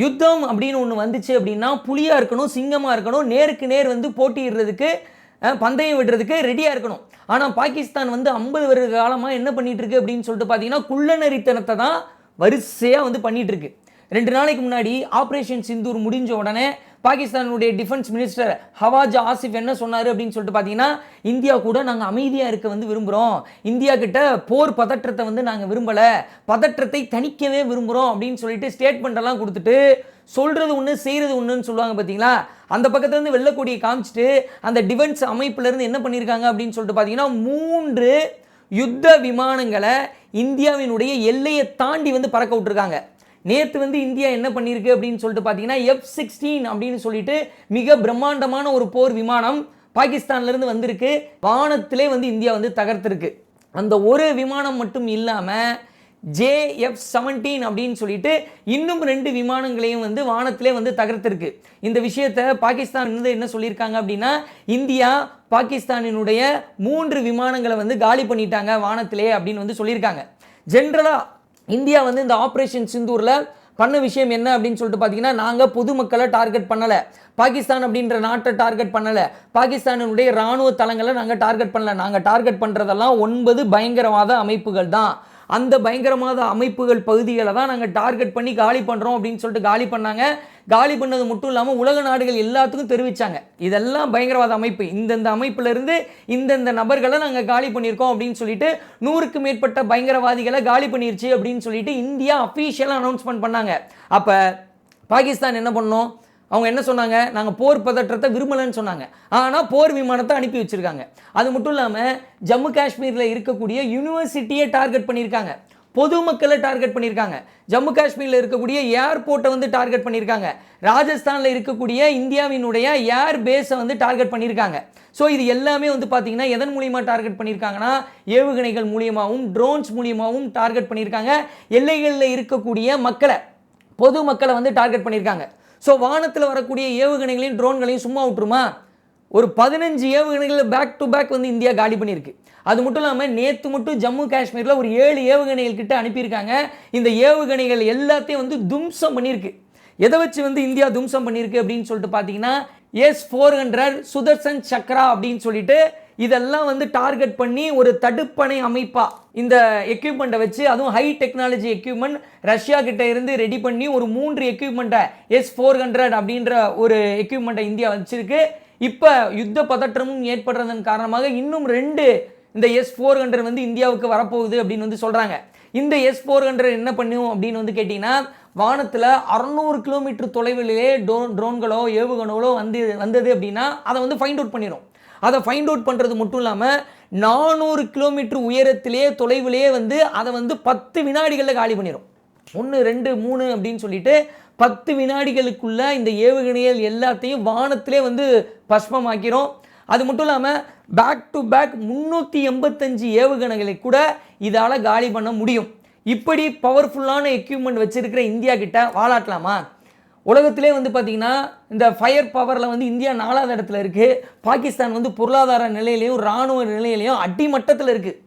யுத்தம் அப்படின்னு ஒன்று வந்துச்சு அப்படின்னா புலியாக இருக்கணும் சிங்கமாக இருக்கணும் நேருக்கு நேர் வந்து போட்டியிடுறதுக்கு பந்தயம் விடுறதுக்கு ரெடியாக இருக்கணும். ஆனால் பாகிஸ்தான் வந்து ஐம்பது வருட காலமாக என்ன பண்ணிகிட்டு இருக்கு அப்படின்னு சொல்லிட்டு பார்த்தீங்கன்னா குள்ளநரித்தனத்தை தான் வரிசையாக வந்து பண்ணிட்டு இருக்கு. ரெண்டு நாளைக்கு முன்னாடி ஆப்ரேஷன் சிந்தூர் முடிஞ்ச உடனே பாகிஸ்தானுடைய டிஃபென்ஸ் மினிஸ்டர் ஹவாஜ் ஆசிஃப் என்ன சொன்னார் அப்படின்னு சொல்லிட்டு பார்த்தீங்கன்னா இந்தியா கூட நாங்கள் அமைதியாக இருக்க வந்து விரும்புகிறோம் இந்தியா கிட்ட போர் பதற்றத்தை வந்து நாங்கள் விரும்பலை. பதற்றத்தை தணிக்கவே விரும்புகிறோம் அப்படின்னு சொல்லிட்டு ஸ்டேட்மெண்ட்டெல்லாம் கொடுத்துட்டு சொல்கிறது ஒன்று செய்கிறது ஒன்றுன்னு சொல்லுவாங்க பார்த்தீங்களா அந்த பக்கத்துலேருந்து வெள்ளக்கொடியை காமிச்சிட்டு அந்த டிஃபென்ஸ் அமைப்புலேருந்து என்ன பண்ணியிருக்காங்க அப்படின்னு சொல்லிட்டு பார்த்தீங்கன்னா மூன்று யுத்த விமானங்களை இந்தியாவினுடைய எல்லையை தாண்டி வந்து பறக்க விட்டுருக்காங்க. நேற்று வந்து இந்தியா என்ன பண்ணியிருக்கு அப்படின்னு சொல்லிட்டு பார்த்தீங்கன்னா எஃப் சிக்ஸ்டீன் அப்படின்னு சொல்லிட்டு மிக பிரம்மாண்டமான ஒரு போர் விமானம் பாகிஸ்தான்லேருந்து வந்திருக்கு. வானத்திலே வந்து இந்தியா வந்து தகர்த்திருக்கு. அந்த ஒரு விமானம் மட்டும் இல்லாமல் ஜேஎஃப் செவன்டீன் அப்படின்னு சொல்லிட்டு இன்னும் ரெண்டு விமானங்களையும் வந்து வானத்திலே வந்து தகர்த்திருக்கு. இந்த விஷயத்தை பாகிஸ்தான் வந்து என்ன சொல்லியிருக்காங்க அப்படின்னா இந்தியா பாகிஸ்தானினுடைய மூன்று விமானங்களை வந்து காலி பண்ணிட்டாங்க வானத்திலே அப்படின்னு வந்து சொல்லியிருக்காங்க. ஜென்ரலாக இந்தியா வந்து இந்த ஆப்ரேஷன் சிந்தூரில் பண்ண விஷயம் என்ன அப்படின்னு சொல்லிட்டு பார்த்தீங்கன்னா நாங்கள் பொதுமக்களை டார்கெட் பண்ணலை. பாகிஸ்தான் அப்படின்ற நாட்டை டார்கெட் பண்ணலை. பாகிஸ்தானினுடைய இராணுவ தளங்களை நாங்கள் டார்கெட் பண்ணல. நாங்கள் டார்கெட் பண்ணுறதெல்லாம் ஒன்பது பயங்கரவாத அமைப்புகள் தான். அந்த பயங்கரவாத அமைப்புகள் பகுதிகளை தான் நாங்கள் டார்கெட் பண்ணி காலி பண்ணுறோம் அப்படின்னு சொல்லிட்டு காலி பண்ணாங்க. காலி பண்ணது மட்டும் இல்லாமல் உலக நாடுகள் எல்லாத்துக்கும் தெரிவித்தாங்க இதெல்லாம் பயங்கரவாத அமைப்பு. இந்தந்த அமைப்பிலிருந்து இந்தந்த நபர்களை நாங்கள் காலி பண்ணியிருக்கோம் அப்படின்னு சொல்லிட்டு நூறுக்கு மேற்பட்ட பயங்கரவாதிகளை காலி பண்ணிருச்சு அப்படின்னு சொல்லிட்டு இந்தியா அஃபீஷியலாக அனௌன்ஸ்மெண்ட் பண்ணாங்க. அப்போ பாகிஸ்தான் என்ன பண்ணோம்? அவங்க என்ன சொன்னாங்க? நாங்கள் போர் பதற்றத்தை விரும்பலைன்னு சொன்னாங்க. ஆனால் போர் விமானத்தை அனுப்பி வச்சுருக்காங்க. அது மட்டும் இல்லாமல் ஜம்மு காஷ்மீரில் இருக்கக்கூடிய யூனிவர்சிட்டியை டார்கெட் பண்ணியிருக்காங்க. பொதுமக்களை டார்கெட் பண்ணியிருக்காங்க. ஜம்மு காஷ்மீரில் இருக்கக்கூடிய ஏர்போர்ட்டை வந்து டார்கெட் பண்ணியிருக்காங்க. ராஜஸ்தானில் இருக்கக்கூடிய இந்தியாவினுடைய ஏர் பேஸை வந்து டார்கெட் பண்ணியிருக்காங்க. ஸோ இது எல்லாமே வந்து பார்த்தீங்கன்னா எதன் மூலியமாக டார்கெட் பண்ணியிருக்காங்கன்னா ஏவுகணைகள் மூலியமாகவும் ட்ரோன்ஸ் மூலியமாகவும் டார்கெட் பண்ணியிருக்காங்க. எல்லைகளில் இருக்கக்கூடிய மக்களை பொதுமக்களை வந்து டார்கெட் பண்ணியிருக்காங்க. ஸோ வானத்தில் வரக்கூடிய ஏவுகணைகளையும் ட்ரோன்களையும் சும்மா விட்டுருமா? ஒரு பதினஞ்சு ஏவுகணைகளை பேக் டு பேக் வந்து இந்தியா காலி பண்ணியிருக்கு. அது மட்டும் இல்லாமல் நேற்று மட்டும் ஜம்மு காஷ்மீரில் ஒரு ஏழு ஏவுகணைகள் கிட்ட அனுப்பியிருக்காங்க. இந்த ஏவுகணைகள் எல்லாத்தையும் வந்து தும்சம் பண்ணியிருக்கு. எதை வச்சு வந்து இந்தியா தும்சம் பண்ணியிருக்கு அப்படின்னு சொல்லிட்டு பார்த்தீங்கன்னா S four hundred Sudarshan Chakra அப்படின்னு சொல்லிட்டு இதெல்லாம் வந்து டார்கெட் பண்ணி ஒரு தடுப்பணை அமைப்பாக இந்த எக்யூப்மெண்ட்டை வச்சு அதுவும் ஹை டெக்னாலஜி எக்யூப்மெண்ட் ரஷ்யா கிட்ட இருந்து ரெடி பண்ணி ஒரு மூன்று எக்யூப்மெண்ட்டை எஸ் ஃபோர் ஹண்ட்ரட் அப்படின்ற ஒரு எக்யூப்மெண்ட்டை இந்தியா வச்சிருக்கு. இப்போ யுத்த பதற்றமும் ஏற்படுறதன் காரணமாக இன்னும் ரெண்டு இந்த எஸ் ஃபோர் ஹண்ட்ரட் வந்து இந்தியாவுக்கு வரப்போகுது அப்படின்னு வந்து சொல்கிறாங்க இந்த எஸ் ஃபோர் ஹண்ட்ரட் என்ன பண்ணும் அப்படின்னு வந்து கேட்டிங்கன்னா வானத்தில் அறநூறு கிலோமீட்டர் தொலைவிலே ட்ரோன் ட்ரோன்களோ ஏவுகணைகளோ வந்து வந்தது அப்படின்னா அதை வந்து ஃபைண்ட் அவுட் பண்ணிடும் அதை ஃபைண்ட் அவுட் பண்ணுறது மட்டும் இல்லாமல் நானூறு கிலோமீட்டர் உயரத்திலே தொலைவிலே வந்து அதை வந்து பத்து வினாடிகளில் காலி பண்ணிடும் ஒன்று ரெண்டு மூணு அப்படின்னு சொல்லிட்டு பத்து வினாடிகளுக்குள்ள இந்த ஏவுகணைகள் எல்லாத்தையும் வானத்திலே வந்து பஸ்மமாக்கிறோம் அது மட்டும் இல்லாமல் பேக் டு பேக் முந்நூற்றி எண்பத்தஞ்சு ஏவுகணைகளை கூட இதால் காலி பண்ண முடியும். இப்படி பவர்ஃபுல்லான எக்யூப்மெண்ட் வச்சுருக்கிற இந்தியா கிட்ட வாழாட்டலாமா? உலகத்திலே வந்து பார்த்திங்கன்னா இந்த ஃபயர் பவரில் வந்து இந்தியா நாலாவது இடத்துல இருக்குது பாகிஸ்தான் வந்து பொருளாதார நிலையிலையும் இராணுவ நிலையிலையும் அடிமட்டத்தில் இருக்குது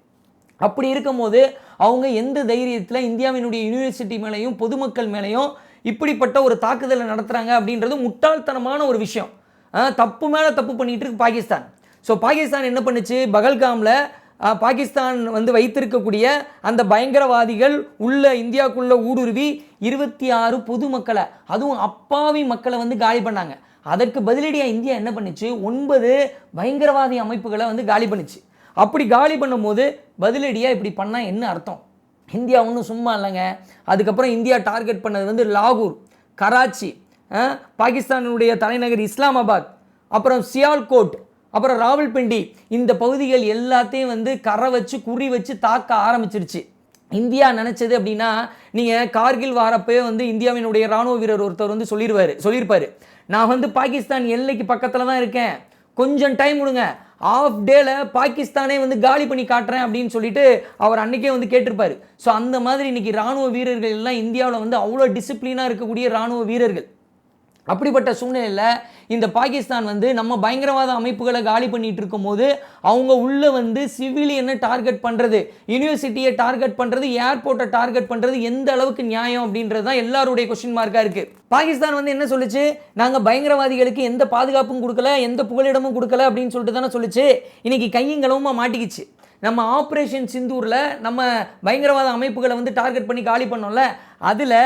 அப்படி இருக்கும்போது அவங்க எந்த தைரியத்தில் இந்தியாவினுடைய யூனிவர்சிட்டி மேலேயும் பொதுமக்கள் மேலேயும் இப்படிப்பட்ட ஒரு தாக்குதலை நடத்துகிறாங்க அப்படின்றது முட்டாள்தனமான ஒரு விஷயம். தப்பு மேலே தப்பு பண்ணிகிட்டு இருக்கு பாகிஸ்தான். ஸோ பாகிஸ்தான் என்ன பண்ணுச்சு? பகல்காமில் பாகிஸ்தான் வந்து வைத்திருக்கக்கூடிய அந்த பயங்கரவாதிகள் உள்ள இந்தியாவுக்குள்ள ஊடுருவி இருபத்தி ஆறு பொதுமக்களை அதுவும் அப்பாவி மக்களை வந்து காலி பண்ணாங்க. அதற்கு பதிலடியாக இந்தியா என்ன பண்ணுச்சு? ஒன்பது பயங்கரவாதி அமைப்புகளை வந்து காலி பண்ணுச்சு. அப்படி காலி பண்ணும்போது பதிலடியாக இப்படி பண்ணால் என்ன அர்த்தம்? இந்தியா ஒன்றும் சும்மா இல்லைங்க. அதுக்கப்புறம் இந்தியா டார்கெட் பண்ணது வந்து லாகூர் கராச்சி பாகிஸ்தானுடைய தலைநகர் இஸ்லாமாபாத் அப்புறம் சியால்கோட் அப்புறம் ராவல்பிண்டி இந்த பகுதிகள் எல்லாத்தையும் வந்து கரை வச்சு குறி வச்சு தாக்க ஆரம்பிச்சிருச்சு. இந்தியா நினச்சது அப்படின்னா நீங்கள் கார்கில் வாரப்பே வந்து இந்தியாவினுடைய ராணுவ வீரர் ஒருத்தர் வந்து சொல்லிடுவார் சொல்லியிருப்பார். நான் வந்து பாகிஸ்தான் எல்லைக்கு பக்கத்தில் தான் இருக்கேன். கொஞ்சம் டைம் கொடுங்க ஆஃப் டேல பாகிஸ்தானே வந்து காலி பண்ணி காட்டுறேன் அப்படின்னு சொல்லிட்டு அவர் அன்னைக்கே வந்து கேட்டிருப்பார். ஸோ அந்த மாதிரி இன்னைக்கு ராணுவ வீரர்கள் எல்லாம் இந்தியாவில் வந்து அவ்வளோ டிசிப்ளினாக இருக்கக்கூடிய ராணுவ வீரர்கள். அப்படிப்பட்ட சூழ்நிலையில் இந்த பாகிஸ்தான் வந்து நம்ம பயங்கரவாத அமைப்புகளை காலி பண்ணிட்டு இருக்கும்போது அவங்க உள்ளே வந்து சிவிலியனை டார்கெட் பண்ணுறது யூனிவர்சிட்டியை டார்கெட் பண்ணுறது ஏர்போர்ட்டை டார்கெட் பண்ணுறது எந்த அளவுக்கு நியாயம் அப்படின்றது தான் எல்லாருடைய கொஸ்டின் மார்க்காக இருக்குது பாகிஸ்தான் வந்து என்ன சொல்லுச்சு? நாங்கள் பயங்கரவாதிகளுக்கு எந்த பாதுகாப்பும் கொடுக்கல எந்த புகலிடமும் கொடுக்கல அப்படின்னு சொல்லிட்டு தானே சொல்லுச்சு. இன்னைக்கு கையங்களவுமா மாட்டிக்கிச்சு. நம்ம ஆப்ரேஷன் சிந்தூரில் நம்ம பயங்கரவாத அமைப்புகளை வந்து டார்கெட் பண்ணி காலி பண்ணோம்ல அதில்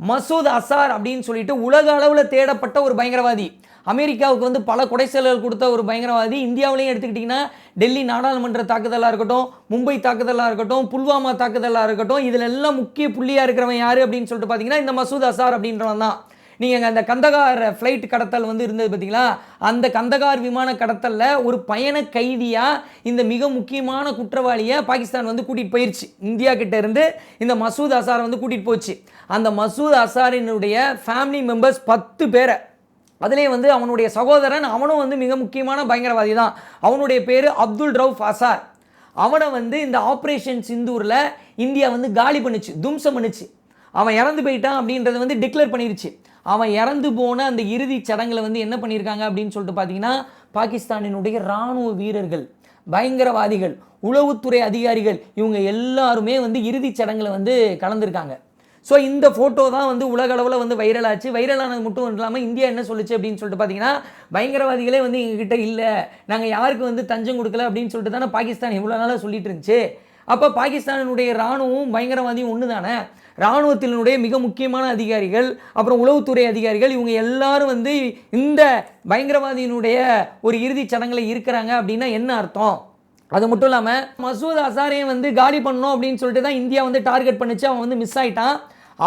மசூத் அசார் அப்படின்னு சொல்லிட்டு உலக அளவில் தேடப்பட்ட ஒரு பயங்கரவாதி. அமெரிக்காவுக்கு வந்து பல கொடைச்செயல்கள் கொடுத்த ஒரு பயங்கரவாதி. இந்தியாவிலையும் எடுத்துக்கிட்டிங்கன்னா டெல்லி நாடாளுமன்ற தாக்குதலாக இருக்கட்டும் மும்பை தாக்குதலாக இருக்கட்டும் புல்வாமா தாக்குதலாக இருக்கட்டும் இதில் எல்லாம் முக்கிய புள்ளியாக இருக்கிறவன் யார் அப்படின்னு சொல்லிட்டு பார்த்தீங்கன்னா இந்த மசூத் அசார் அப்படின்றவன் தான் நீங்கள் அந்த கந்தகார் ஃப்ளைட் கடத்தல் வந்து இருந்தது பார்த்தீங்களா அந்த கந்தகார் விமான கடத்தலில் ஒரு பயண கைதியாக இந்த மிக முக்கியமான குற்றவாளியை பாகிஸ்தான் வந்து கூட்டிகிட்டு போயிடுச்சு இந்தியா கிட்ட இருந்து இந்த மசூத் அசாரை வந்து கூட்டிகிட்டு போச்சு. அந்த மசூத் அசாரினுடைய ஃபேமிலி மெம்பர்ஸ் பத்து பேரை. அதிலே வந்து அவனுடைய சகோதரன் அவனும் வந்து மிக முக்கியமான பயங்கரவாதி தான் அவனுடைய பேர் அப்துல் ரவுஃப் அசார். அவனை வந்து இந்த ஆப்ரேஷன் சிந்தூரில் இந்தியா வந்து காலி பண்ணுச்சு தும்சம் பண்ணுச்சு. அவன் இறந்து போயிட்டான் அப்படின்றத வந்து டிக்ளேர் பண்ணிருச்சு. அவன் இறந்து போன அந்த இறுதி சடங்குல வந்து என்ன பண்ணியிருக்காங்க அப்படின்னு சொல்லிட்டு பார்த்தீங்கன்னா பாகிஸ்தானினுடைய இராணுவ வீரர்கள் பயங்கரவாதிகள் உளவுத்துறை அதிகாரிகள் இவங்க எல்லாருமே வந்து இறுதிச் சடங்குல வந்து கலந்துருக்காங்க. ஸோ இந்த ஃபோட்டோ தான் வந்து உலக அளவில் வந்து வைரலாச்சு வைரலானது மட்டும் இல்லாமல் இந்தியா என்ன சொல்லுச்சு அப்படின்னு சொல்லிட்டு பார்த்தீங்கன்னா பயங்கரவாதிகளே வந்து எங்ககிட்ட இல்லை நாங்கள் யாருக்கு வந்து தஞ்சம் கொடுக்கல அப்படின்னு சொல்லிட்டு தானே பாகிஸ்தான் இவ்வளோ நாளாக சொல்லிட்டு இருந்துச்சு. அப்போ பாகிஸ்தானினுடைய இராணுவம் பயங்கரவாதியும் ஒன்று தானே இராணுவத்தினுடைய மிக முக்கியமான அதிகாரிகள் அப்புறம் உளவுத்துறை அதிகாரிகள் இவங்க எல்லாரும் வந்து இந்த பயங்கரவாதியினுடைய ஒரு இறுதிச் சடங்கில் இருக்கிறாங்க அப்படின்னா என்ன அர்த்தம்? அது மட்டும் இல்லாமல் மசூத் அசாரையும் வந்து காலி பண்ணணும் அப்படின்னு சொல்லிட்டு தான் இந்தியா வந்து டார்கெட் பண்ணிச்சு. அவன் வந்து மிஸ் ஆயிட்டான்.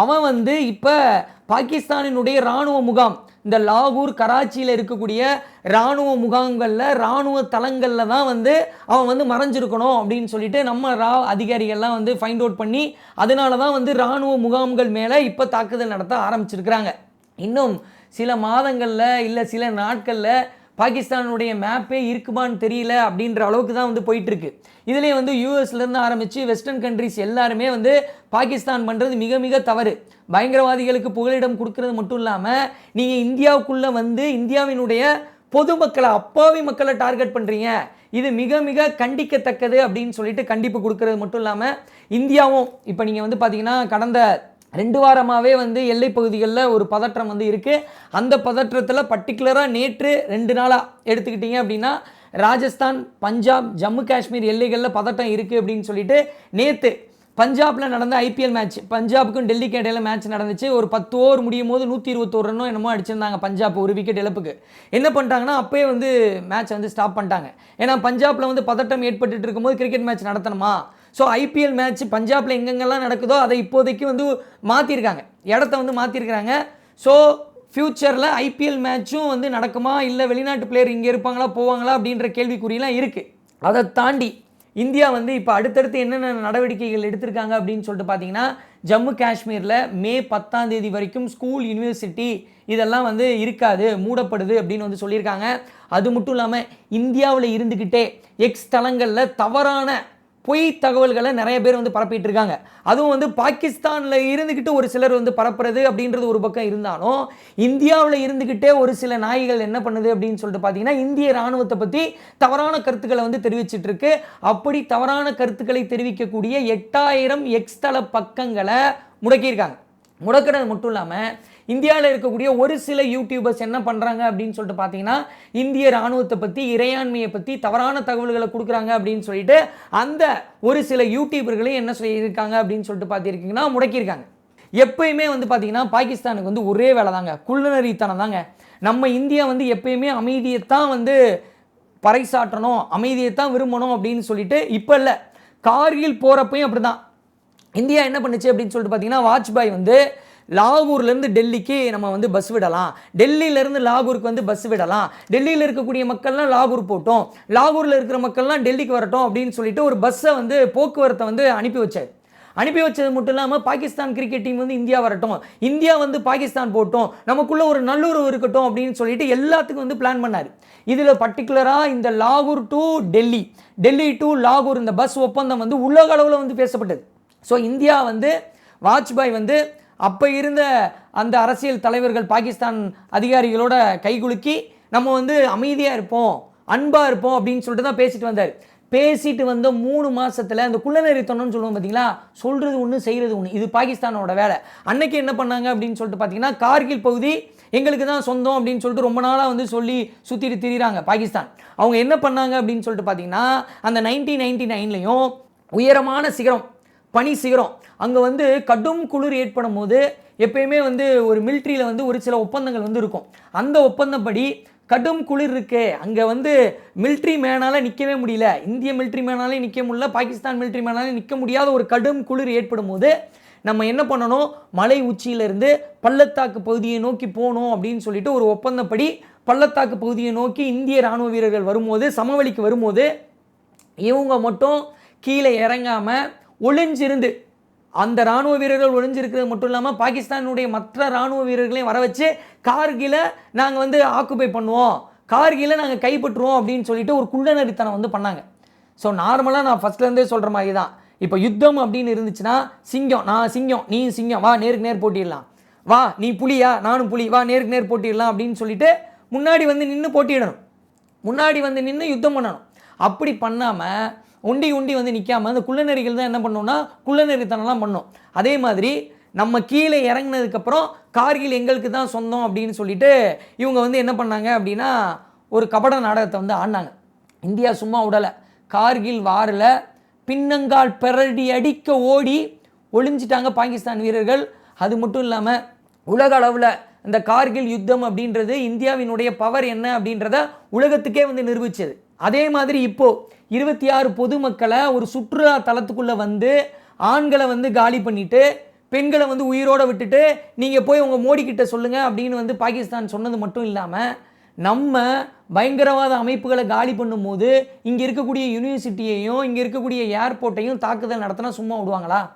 அவன் வந்து இப்போ பாகிஸ்தானினுடைய இராணுவ முகாம் இந்த லாகூர் கராச்சியில் இருக்கக்கூடிய இராணுவ முகாம்களில் இராணுவ தளங்களில் தான் வந்து அவன் வந்து மறைஞ்சிருக்கணும் அப்படின்னு சொல்லிட்டு நம்ம ரா அதிகாரிகள்லாம் வந்து ஃபைண்ட் அவுட் பண்ணி அதனால தான் வந்து இராணுவ முகாம்கள் மேலே இப்போ தாக்குதல் நடத்த ஆரம்பிச்சிருக்கிறாங்க. இன்னும் சில மாதங்களில் இல்லை சில நாட்களில் பாகிஸ்தானுடைய மேப்பே இருக்குமான்னு தெரியல அப்படின்ற அளவுக்கு தான் வந்து போயிட்டுருக்கு. இதுலேயே வந்து யூஎஸ்லேருந்து ஆரம்பித்து வெஸ்டர்ன் கண்ட்ரிஸ் எல்லாருமே வந்து பாகிஸ்தான் பண்ணுறது மிக மிக தவறு. பயங்கரவாதிகளுக்கு புகலிடம் கொடுக்கறது மட்டும் இல்லாமல் நீங்கள் இந்தியாவுக்குள்ளே வந்து இந்தியாவினுடைய பொதுமக்களை அப்பாவி மக்களை டார்கெட் பண்ணுறீங்க இது மிக மிக கண்டிக்கத்தக்கது அப்படின்னு சொல்லிட்டு கண்டிப்பு கொடுக்கறது மட்டும் இல்லாமல் இந்தியாவும் இப்போ நீங்கள் வந்து பார்த்தீங்கன்னா கடந்த ரெண்டு வாரமாகவே வந்து எல்லை பகுதிகளில் ஒரு பதற்றம் வந்து இருக்குது அந்த பதற்றத்தில் பர்டிகுலராக நேற்று ரெண்டு நாளாக எடுத்துக்கிட்டிங்க அப்படின்னா ராஜஸ்தான் பஞ்சாப் ஜம்மு காஷ்மீர் எல்லைகளில் பதட்டம் இருக்குது அப்படின்னு சொல்லிட்டு நேற்று பஞ்சாபில் நடந்த ஐபிஎல் மேட்ச் பஞ்சாபுக்கும் டெல்லிக்கு இடையில மேட்ச் நடந்துச்சு. ஒரு பத்து ஓவர் முடியும் போது நூற்றி இருபத்தோரு ரன்னோ என்னமோ அடிச்சிருந்தாங்க பஞ்சாப் ஒரு விக்கெட் இழப்புக்கு. என்ன பண்ணிட்டாங்கன்னா அப்போயே வந்து மேட்ச் வந்து ஸ்டாப் பண்ணிட்டாங்க. ஏன்னா பஞ்சாபில் வந்து பதட்டம் ஏற்பட்டுட்டு இருக்கும்போது கிரிக்கெட் மேட்ச் நடத்தணுமா? ஸோ ஐபிஎல் மேட்ச் பஞ்சாபில் எங்கெங்கெல்லாம் நடக்குதோ அதை இப்போதைக்கு வந்து மாற்றிருக்காங்க இடத்த வந்து மாற்றிருக்கிறாங்க ஸோ ஃப்யூச்சரில் ஐபிஎல் மேட்ச்சும் வந்து நடக்குமா? இல்லை வெளிநாட்டு பிளேயர் இங்கே இருப்பாங்களா? போவாங்களா? அப்படின்ற கேள்விக்குறியெலாம் இருக்குது அதை தாண்டி இந்தியா வந்து இப்போ அடுத்தடுத்து என்னென்ன நடவடிக்கைகள் எடுத்திருக்காங்க அப்படின்னு சொல்லிட்டு பார்த்தீங்கன்னா ஜம்மு காஷ்மீரில் மே பத்தாம் தேதி வரைக்கும் ஸ்கூல் யூனிவர்சிட்டி இதெல்லாம் வந்து இருக்காது மூடப்படுது அப்படின்னு வந்து சொல்லியிருக்காங்க. அது மட்டும் இல்லாமல் இந்தியாவில் இருந்துக்கிட்டே எக்ஸ் தளங்களில் தவறான பொய் தகவல்களை நிறைய பேர் வந்து பரப்பிட்டு இருக்காங்க. அதுவும் வந்து பாகிஸ்தானில் இருந்துக்கிட்டு ஒரு சிலர் வந்து பரப்புறது அப்படின்றது ஒரு பக்கம் இருந்தாலும் இந்தியாவில் இருந்துக்கிட்டே ஒரு சில நாய்கள் என்ன பண்ணுது அப்படின்னு சொல்லிட்டு பார்த்தீங்கன்னா இந்திய ராணுவத்தை பற்றி தவறான கருத்துக்களை வந்து தெரிவிச்சிட்டு இருக்கு. அப்படி தவறான கருத்துக்களை தெரிவிக்கக்கூடிய எட்டாயிரம் எக்ஸ்தள பக்கங்களை முடக்கியிருக்காங்க. முடக்கிறது மட்டும் இல்லாமல் இந்தியாவில் இருக்கக்கூடிய ஒரு சில யூடியூபர்ஸ் என்ன பண்ணுறாங்க அப்படின்னு சொல்லிட்டு பார்த்தீங்கன்னா இந்திய ராணுவத்தை பற்றி இறையாண்மையை பற்றி தவறான தகவல்களை கொடுக்குறாங்க அப்படின்னு சொல்லிட்டு அந்த ஒரு சில யூடியூபர்களையும் என்ன சொல்லியிருக்காங்க அப்படின்னு சொல்லிட்டு பார்த்திருக்கீங்கன்னா முடக்கியிருக்காங்க. எப்பயுமே வந்து பார்த்தீங்கன்னா பாகிஸ்தானுக்கு வந்து ஒரே வேலை தாங்க குள்ளநரித்தனம் தாங்க நம்ம இந்தியா வந்து எப்பயுமே அமைதியைத்தான் வந்து பறைசாற்றணும் அமைதியைத்தான் விரும்பணும் அப்படின்னு சொல்லிட்டு இப்போ இல்லை. கார்கில் போகிறப்பையும் அப்படி தான் இந்தியா என்ன பண்ணுச்சு அப்படின்னு சொல்லிட்டு பார்த்தீங்கன்னா வாஜ்பாய் வந்து லாகூர்லேருந்து டெல்லிக்கு நம்ம வந்து பஸ் விடலாம். டெல்லியிலேருந்து லாகூருக்கு வந்து பஸ் விடலாம். டெல்லியில் இருக்கக்கூடிய மக்கள்லாம் லாகூர் போட்டோம் லாகூரில் இருக்கிற மக்கள்லாம் டெல்லிக்கு வரட்டும் அப்படின்னு சொல்லிட்டு ஒரு பஸ்ஸை வந்து போக்குவரத்தை வந்து அனுப்பி வச்சார். அனுப்பி வச்சது மட்டும் இல்லாமல் பாகிஸ்தான் கிரிக்கெட் டீம் வந்து இந்தியா வரட்டும். இந்தியா வந்து பாகிஸ்தான் போட்டோம் நமக்குள்ளே ஒரு நல்லுறவு இருக்கட்டும் அப்படின்னு சொல்லிட்டு எல்லாத்துக்கும் வந்து பிளான் பண்ணார். இதில் பர்டிகுலராக இந்த லாகூர் டு டெல்லி டெல்லி டு லாகூர் இந்த பஸ் ஒப்பந்தம் வந்து உலக அளவில் வந்து பேசப்பட்டது. ஸோ இந்தியா வந்து வாஜ்பாய் வந்து அப்போ இருந்த அந்த அரசியல் தலைவர்கள் பாகிஸ்தான் அதிகாரிகளோட கைகுலுக்கி நம்ம வந்து அமைதியாக இருப்போம் அன்பாக இருப்போம் அப்படின்னு சொல்லிட்டு தான் பேசிட்டு வந்தார். பேசிட்டு வந்த மூணு மாதத்தில் அந்த குள்ளநெறித்தனம்னு சொல்லுவோம் பார்த்தீங்களா சொல்கிறது ஒன்று செய்கிறது ஒன்று இது பாகிஸ்தானோட வேலை. அன்னைக்கு என்ன பண்ணாங்க அப்படின்னு சொல்லிட்டு பார்த்தீங்கன்னா கார்கில் பகுதி எங்களுக்கு தான் சொந்தம் அப்படின்னு சொல்லிட்டு ரொம்ப நாளாக வந்து சொல்லி சுற்றிட்டு திரிகிறாங்க பாகிஸ்தான். அவங்க என்ன பண்ணாங்க அப்படின்னு சொல்லிட்டு பார்த்தீங்கன்னா அந்த நைன்டீன் நைன்டி நைன்லையும் உயரமான சிகரம் பனி சிகரம் அங்கே வந்து கடும் குளிர் ஏற்படும் போது எப்பயுமே வந்து ஒரு மிலிட்ரியில் வந்து ஒரு சில ஒப்பந்தங்கள் வந்து இருக்கும். அந்த ஒப்பந்தப்படி கடும் குளிர் இருக்கே அங்கே வந்து மிலிட்ரி மேனால் நிற்கவே முடியல. இந்திய மிலிட்ரி மேனாலே நிற்க முடியல. பாகிஸ்தான் மிலிட்ரி மேனாலே நிற்க முடியாத ஒரு கடும் குளிர் ஏற்படும் போது நம்ம என்ன பண்ணணும்? மலை உச்சியிலிருந்து பள்ளத்தாக்கு பகுதியை நோக்கி போகணும் அப்படின்னு சொல்லிட்டு ஒரு ஒப்பந்தப்படி பள்ளத்தாக்கு பகுதியை நோக்கி இந்திய ராணுவ வீரர்கள் வரும்போது சமவெளிக்கு வரும்போது இவங்க மட்டும் கீழே இறங்காமல் ஒளிஞ்சிருந்து அந்த ராணுவ வீரர்கள் ஒளிஞ்சிருக்கிறது மட்டும் இல்லாமல் பாகிஸ்தானுடைய மற்ற ராணுவ வீரர்களையும் வர வச்சு கார்கில நாங்கள் வந்து ஆக்குபை பண்ணுவோம் கார்கில நாங்கள் கைப்பற்றுவோம் அப்படின்னு சொல்லிட்டு ஒரு குள்ளநரித்தனம் வந்து பண்ணாங்க. ஸோ நார்மலாக நான் ஃபஸ்ட்லேருந்தே சொல்கிற மாதிரி தான் இப்போ யுத்தம் அப்படின்னு இருந்துச்சுன்னா சிங்கம் நான் சிங்கம் நீ சிங்கம் வா நேருக்கு நேர் போட்டிடலாம். வா நீ புலியா நானும் புலி வா நேருக்கு நேர் போட்டிடலாம் அப்படின்னு சொல்லிட்டு முன்னாடி வந்து நின்று போட்டியிடணும். முன்னாடி வந்து நின்று யுத்தம் பண்ணணும். அப்படி பண்ணாமல் உண்டி உண்டி வந்து நிற்காம அந்த குள்ளநெறிகள் தான் என்ன பண்ணோம்னா குள்ளநெறித்தனம்லாம் பண்ணோம். அதே மாதிரி நம்ம கீழே இறங்குனதுக்கப்புறம் கார்கில் எங்களுக்கு தான் சொந்தம் அப்படின்னு சொல்லிட்டு இவங்க வந்து என்ன பண்ணாங்க அப்படின்னா ஒரு கபட நாடகத்தை வந்து ஆடினாங்க. இந்தியா சும்மா உடலை. கார்கில் வாரில் பின்னங்கால் பெரடி அடிக்க ஓடி ஒளிஞ்சிட்டாங்க பாகிஸ்தான் வீரர்கள். அது மட்டும் இல்லாமல் உலக அளவில் இந்த கார்கில் யுத்தம் அப்படின்றது இந்தியாவினுடைய பவர் என்ன அப்படின்றத உலகத்துக்கே வந்து நிரூபிச்சது. அதே மாதிரி இப்போது இருபத்தி ஆறு பொதுமக்களை ஒரு சுற்றுலா தலத்துக்குள்ளே வந்து ஆண்களை வந்து காலி பண்ணிட்டு பெண்களை வந்து உயிரோடு விட்டுட்டு நீங்கள் போய் உங்கள் மோடி சொல்லுங்கள் அப்படின்னு வந்து பாகிஸ்தான் சொன்னது மட்டும் இல்லாமல் நம்ம பயங்கரவாத அமைப்புகளை காலி பண்ணும்போது இங்கே இருக்கக்கூடிய யூனிவர்சிட்டியையும் இங்கே இருக்கக்கூடிய ஏர்போர்ட்டையும் தாக்குதல் நடத்தினா சும்மா விடுவாங்களா?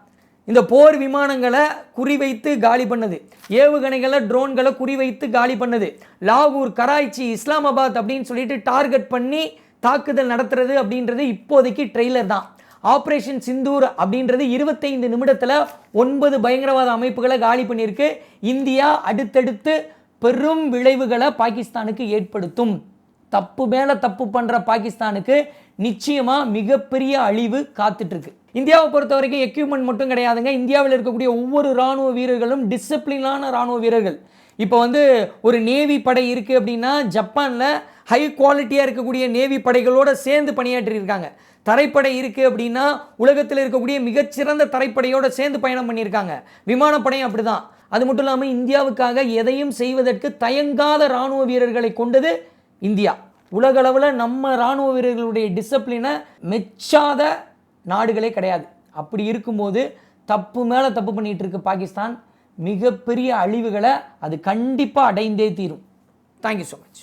இந்த போர் விமானங்களை குறிவைத்து காலி பண்ணது. ஏவுகணைகளை ட்ரோன்களை குறிவைத்து காலி பண்ணது. லாகூர் கராய்ச்சி இஸ்லாமாபாத் அப்படின்னு சொல்லிட்டு டார்கெட் பண்ணி தாக்குதல் நடத்துறது அப்படின்றது இப்போதைக்கு ட்ரெய்லர் தான். ஆப்ரேஷன் சிந்தூர் அப்படின்றது இருபத்தைந்து நிமிடத்தில் ஒன்பது பயங்கரவாத அமைப்புகளை காலி பண்ணியிருக்கு. இந்தியா அடுத்தடுத்து பெரும் விளைவுகளை பாகிஸ்தானுக்கு ஏற்படுத்தும். தப்பு மேலே தப்பு பண்ணுற பாகிஸ்தானுக்கு நிச்சயமாக மிகப்பெரிய அழிவு காத்துட்ருக்கு. இந்தியாவை பொறுத்த வரைக்கும் எக்யூப்மெண்ட் மட்டும் கிடையாதுங்க. இந்தியாவில் இருக்கக்கூடிய ஒவ்வொரு ராணுவ வீரர்களும் டிசிப்ளினான ராணுவ வீரர்கள். இப்போ வந்து ஒரு நேவி படை இருக்குது அப்படின்னா ஜப்பானில் ஹை குவாலிட்டியாக இருக்கக்கூடிய நேவி படைகளோடு சேர்ந்து பணியாற்றி இருக்காங்க தரைப்படை இருக்குது அப்படின்னா உலகத்தில் இருக்கக்கூடிய மிகச்சிறந்த தரைப்படையோடு சேர்ந்து பயணம் பண்ணியிருக்காங்க. விமானப்படையும் அப்படிதான். அது மட்டும் இல்லாமல் இந்தியாவுக்காக எதையும் செய்வதற்கு தயங்காத ராணுவ வீரர்களை கொண்டது இந்தியா. உலகளவில் நம்ம ராணுவ வீரர்களுடைய டிசிப்ளினை மெச்சாத நாடுகளே கிடையாது. அப்படி இருக்கும்போது தப்பு மேலே தப்பு பண்ணிகிட்டு இருக்கு பாகிஸ்தான் மிகப்பெரிய அழிவுகளை அது கண்டிப்பாக அடைந்தே தீரும். Thank you so much